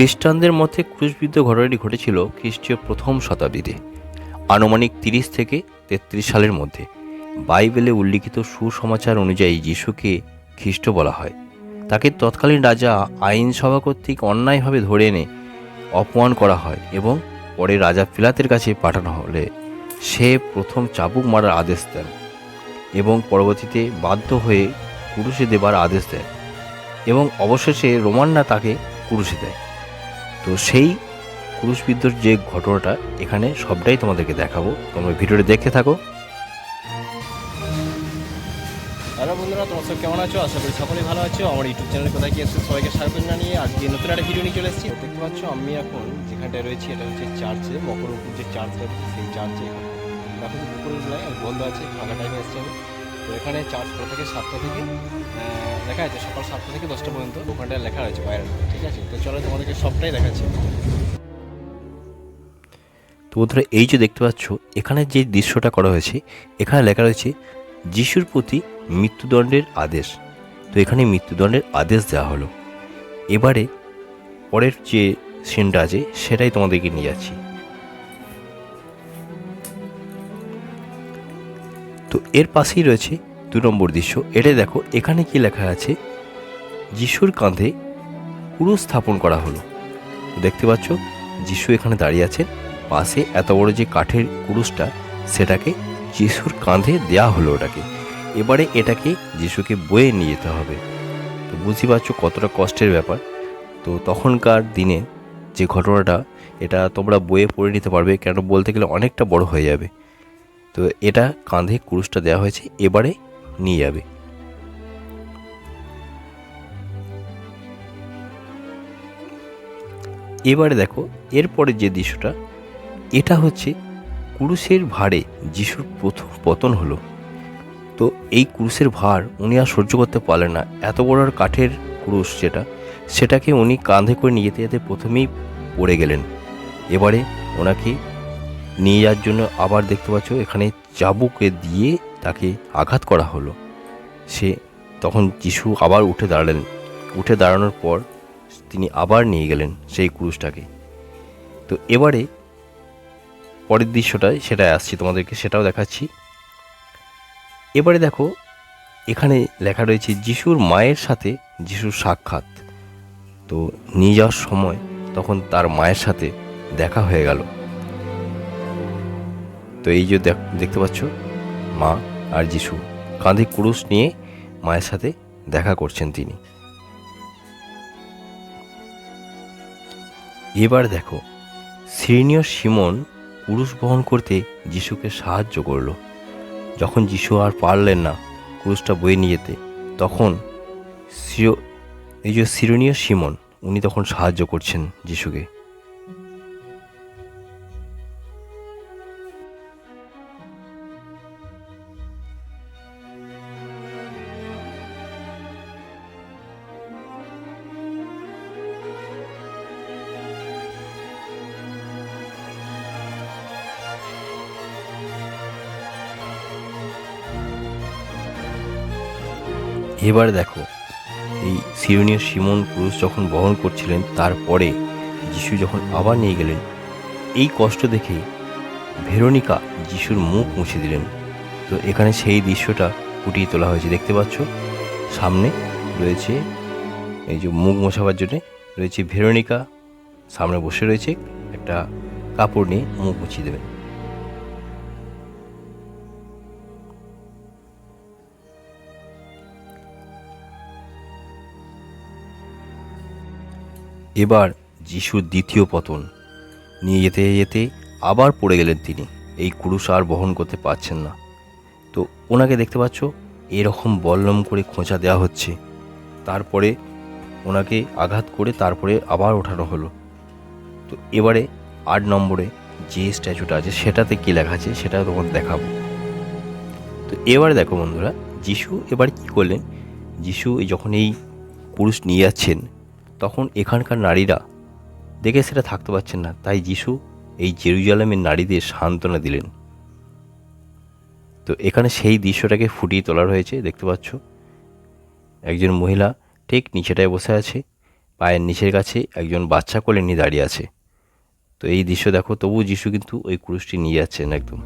খ্রিস্টানদের মধ্যে ক্রুশবিদ্ধ ঘটনাটি ঘটেছিল খ্রিস্টীয় প্রথম শতাব্দীতে, আনুমানিক তিরিশ থেকে তেত্রিশ সালের মধ্যে। বাইবেলে উল্লিখিত সুসমাচার অনুযায়ী যিশুকে খ্রিস্ট বলা হয়। তাকে তৎকালীন রাজা আইনসভা কর্তৃক অন্যায়ভাবে ধরে এনে অপমান করা হয় এবং পরে রাজা ফিলাতের কাছে পাঠানো হলে সে প্রথম চাবুক মারার আদেশ দেন এবং পরবর্তীতে বাধ্য হয়ে কুরুষে দেবার আদেশ দেন এবং অবশেষে রোমানরা তাকে কুরুষে দেয়। তো সেই ক্রুশবিদ্ধর যে ঘটনাটা, এখানে সবটাই তোমাদেরকে দেখাবো। তোমরা ভিডিওটি দেখতে থাকো। হ্যালো বন্ধুরা, তোমার সব কেমন আছো? আশা করি সকলেই ভালো আছো। আমার ইউটিউব চ্যানেলে কোথায় কি এসেছে, সবাইকে স্বাগত জানিয়ে আজকে নতুন একটা ভিডিও নিয়ে চলে এসেছি। দেখতে পাচ্ছ, আমি এখন যেখানটায় রয়েছি, এটা হচ্ছে চার্চে মকরপুর যে চার্চটা সেই চার্চে এখন। দেখো যে দুপুরের বেলায়, বন্ধ আছে, ফাঁকা টাইমে এসেছি আমি। তো এখানে খোলা থেকে সাতটা থেকে লেখা আছে, সকাল সাতটা থেকে দশটা পর্যন্ত ওখানটায় লেখা রয়েছে বাইরে। ঠিক আছে? তো চলো তোমাদেরকে সবটাই দেখাচ্ছি। তো বন্ধুরা, এই যে দেখতে পাচ্ছ, এখানে যে দৃশ্যটা করা হয়েছে, এখানে লেখা রয়েছে, যিশুর প্রতি মৃত্যুদণ্ডের আদেশ। তো এখানে মৃত্যুদণ্ডের আদেশ দেওয়া হলো। এবারে পরের যে সিনটা আছে, সেটাই তোমাদেরকে নিয়ে যাচ্ছি। তো এর পাশেই রয়েছে দু নম্বর দৃশ্য। এটা দেখো, এখানে কি লেখা আছে? যিশুর কাঁধে কুরু স্থাপন করা হলো। দেখতে পাচ্ছ, যিশু এখানে দাঁড়িয়ে আছেন। পাশে এত বড় যে কাঠের কুরুশটা, সেটাকে যিশুর কাঁধে দেয়া হলো ওটাকে। এবারে এটাকে যিশুকে বয়ে নিয়ে যেতে হবে। তো বুঝতে পারছ কতটা কষ্টের ব্যাপার। তো তখনকার দিনে যে ঘটনাটা, এটা তোমরা বয়ে পড়ে নিতে পারবে। কেন বলতে গেলে অনেকটা বড় হয়ে যাবে। তো এটা কাঁধে কুরুশটা দেওয়া হয়েছে, এবারে নিয়ে যাবে। এবারে দেখো, এরপরে যে দৃশ্যটা, এটা হচ্ছে কুরুশের ভারে যিশুর প্রথম পতন হলো। তো এই ক্রুশের ভার উনি আর সহ্য করতে পারলেন না। এত বড় আর কাঠের ক্রুশ যেটা, সেটাকে উনি কাঁধে করে নিয়ে যেতে যেতে প্রথমেই পড়ে গেলেন। এবারে ওনাকে নিয়ে যাওয়ার জন্য আবার দেখতে পাচ্ছ এখানে চাবুকে দিয়ে তাকে আঘাত করা হলো। সে তখন যিশু আবার উঠে দাঁড়ালেন। উঠে দাঁড়ানোর পর তিনি আবার নিয়ে গেলেন সেই ক্রুশটাকে। তো এবারে পরের দৃশ্যটায় সেটাই আসছি তোমাদেরকে, সেটাও দেখাচ্ছি। এবারে দেখো, এখানে লেখা রয়েছে, যিশুর মায়ের সাথে যিশুর সাক্ষাৎ। তো নিয়ে যাওয়ার সময় তখন তার মায়ের সাথে দেখা হয়ে গেল। তো এই যে দেখ- দেখতে পাচ্ছ, মা আর যিশু কাঁধে কুরুশ নিয়ে মায়ের সাথে দেখা করছেন তিনি। এবার দেখো, সিরিনীয় সিমন কুরুশ বহন করতে যিশুকে সাহায্য করল। যখন যিশু আর পারলেন না ক্রুশটা বয়ে নিয়ে যেতে, তখন এই যে সিরনীয় সিমন উনি তখন সাহায্য করছেন যিশুকে। এবার দেখো, এই সিরনীয় সিমন পুরুষ যখন বহন করছিলেন, তারপরে যিশু যখন আবার নিয়ে গেলেন, এই কষ্ট দেখে ভেরোনিকা যিশুর মুখ মুছে দিলেন। তো এখানে সেই দৃশ্যটা ফুটিয়ে তোলা হয়েছে, দেখতে পাচ্ছ? সামনে রয়েছে, এই যে মুখ মোছাবার জন্যে রয়েছে ভেরোনিকা, সামনে বসে রয়েছে, একটা কাপড় নিয়ে মুখ মুছিয়ে দেবেন। এবার যিশুর দ্বিতীয় পতন। নিয়ে যেতে যেতে আবার পড়ে গেলেন তিনি। এই কুরুশ আর বহন করতে পারছেন না। তো ওনাকে দেখতে পাচ্ছ, এরকম বল্লম করে খোঁচা দেওয়া হচ্ছে। তারপরে ওনাকে আঘাত করে তারপরে আবার ওঠানো হলো। তো এবারে আট নম্বরে যে স্ট্যাচুটা আছে, সেটাতে কী লেখা আছে, সেটা তোমার দেখাবো। তো এবারে দেখো বন্ধুরা, যিশু এবার কি করলেন? যিশু যখন এই পুরুষ নিয়ে যাচ্ছেন তখন এখানকার নারীরা দেখে সেটা থাকতে পারছেন না। তাই যিশু এই জেরুজালেমের নারীদের সান্ত্বনা দিলেন। তো এখানে সেই দৃশ্যটাকে ফুটিয়ে তোলা হয়েছে দেখতে পাচ্ছ। একজন মহিলা ঠিক নিচেটায় বসে আছে, পায়ের নিচের কাছে একজন বাচ্চা কোলে নিয়ে দাঁড়িয়ে আছে। তো এই দৃশ্য দেখো তবু যিশু কিন্তু ওই ক্রুশটি নিয়ে যাচ্ছেন একদম।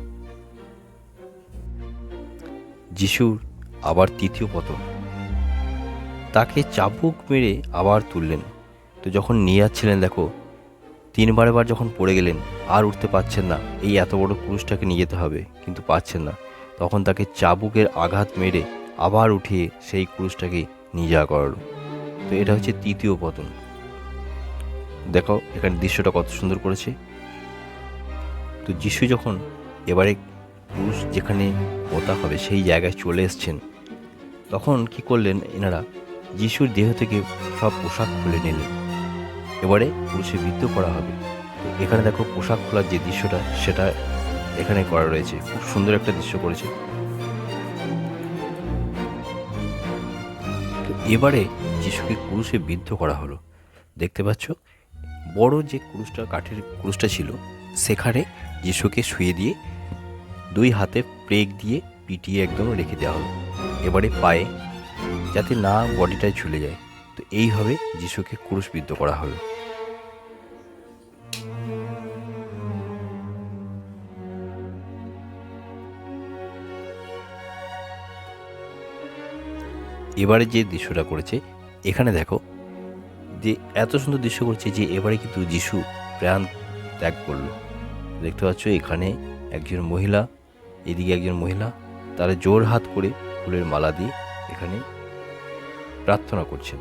যিশুর আবার তৃতীয় পতন। তাকে চাবুক মেরে আবার তুললেন। তো যখন নিয়ে যাচ্ছিলেন দেখো, তিনবার বার যখন পড়ে গেলেন, আর উঠতে পারছেন না। এই এত বড় ক্রুশটাকে নিয়ে যেতে হবে, কিন্তু পাচ্ছেন না। তখন তাকে চাবুকের আঘাত মেরে আবার উঠিয়ে সেই ক্রুশটাকে নিয়ে যাওয়া করালো। তো এটা হচ্ছে তৃতীয় পতন। দেখো, এখানে দৃশ্যটা কত সুন্দর করেছে। তো যিশু যখন এবারে পুরুষ যেখানে পোতা হবে, সেই জায়গায় চলে এসছেন, তখন কি করলেন এনারা? যিশুর দেহ থেকে সব পোশাক খুলে নিলেন এবারে পুরুষে বিদ্ধ করা হবে। এখানে দেখো পোশাক খোলার যে দৃশ্যটা, সেটা এখানে করা রয়েছে। খুব সুন্দর একটা দৃশ্য করেছে। এবারে যিশুকে ক্রুশে বিদ্ধ করা হলো। দেখতে পাচ্ছ? বড় যে ক্রুশটা, কাঠের ক্রুশটা ছিল, সেখানে যিশুকে শুয়ে দিয়ে দুই হাতে প্রেগ দিয়ে পিটিয়ে একদম রেখে দেওয়া হলো। এবারে পায়ে যাতে না বডিটায় ঝুলে যায়। তো এইভাবে যিশুকে ক্রুশবিদ্ধ করা হলো এবারে যে দৃশ্যটা করেছে, এখানে দেখো যে এত সুন্দর দৃশ্য করছে যে এবারে কিন্তু যিশু প্রাণ ত্যাগ করল। দেখতে পাচ্ছ এখানে একজন মহিলা, এদিকে একজন মহিলা, তারা জোর হাত করে ফুলের মালা দিয়ে এখানে প্রার্থনা করছেন।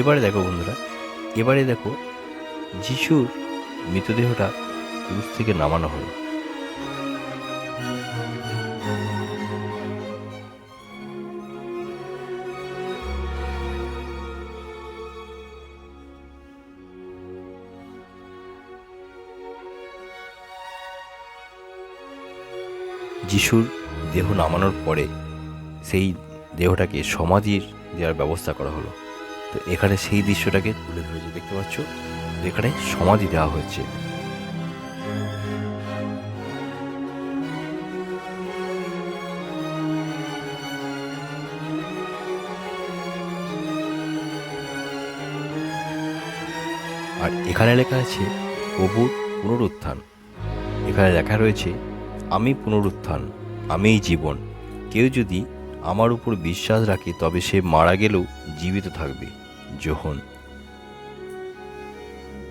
এবারে দেখো বন্ধুরা এবারে দেখো যিশুর মৃতদেহটা ক্রুশ থেকে নামানো হলো। যিশুর দেহ নামানোর পরে সেই দেহটাকে সমাধির দেওয়ার ব্যবস্থা করা হলো। তো এখানে সেই দৃশ্যটাকে তুলে ধরেছে, দেখতে পাচ্ছ? এখানে সমাধি দেওয়া হয়েছে। আর এখানে লেখা আছে, প্রভুর পুনরুত্থান। এখানে লেখা রয়েছে আমি পুনরুত্থান, আমিই জীবন। কেউ যদি আমার উপর বিশ্বাস রাখে, তবে সে মারা গেলেও জীবিত থাকবে। যোহন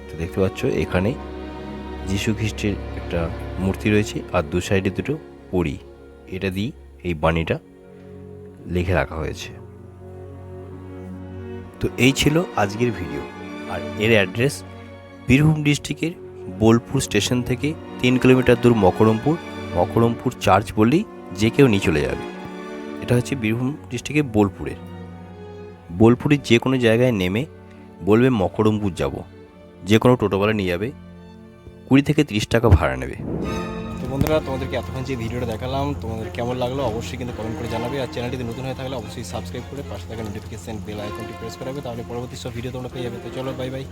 তো দেখতে পাচ্ছ, এখানে যীশু খ্রিস্টের একটা মূর্তি রয়েছে, আর দু সাইডে দুটো পরি। এটা দিয়ে এই বাণীটা লিখে রাখা হয়েছে। তো এই ছিল আজকের ভিডিও। আর এর অ্যাড্রেস বীরভূম ডিস্ট্রিক্টের বোলপুর স্টেশন থেকে তিন কিলোমিটার দূর মকরমপুর মকরমপুর চার্চ বললেই যে কেউ নিয়ে চলে যাবে। এটা হচ্ছে বীরভূম ডিস্ট্রিক্টের বোলপুরের। বোলপুরের যে কোনো জায়গায় নেমে বলবে মকরমপুর যাব। যে কোনো টোটোওয়ালা নিয়ে যাবে, কুড়ি থেকে তিরিশ টাকা ভাড়া নেবে। তো বন্ধুরা, তোমাদেরকে এতক্ষণ যে ভিডিওটা দেখালাম, তোমাদের কেমন লাগল অবশ্যই কিন্তু কমেন্ট করে জানাবে। আর চ্যানেলটিতে নতুন হয়ে থাকলে অবশ্যই সাবস্ক্রাইব করে পাশে থাকা নোটিফিকেশন বেল আইকনটি প্রেস করাবে তাহলে পরবর্তী সব ভিডিও তোমরা পেয়ে যাবে। তো চলো বাই বাই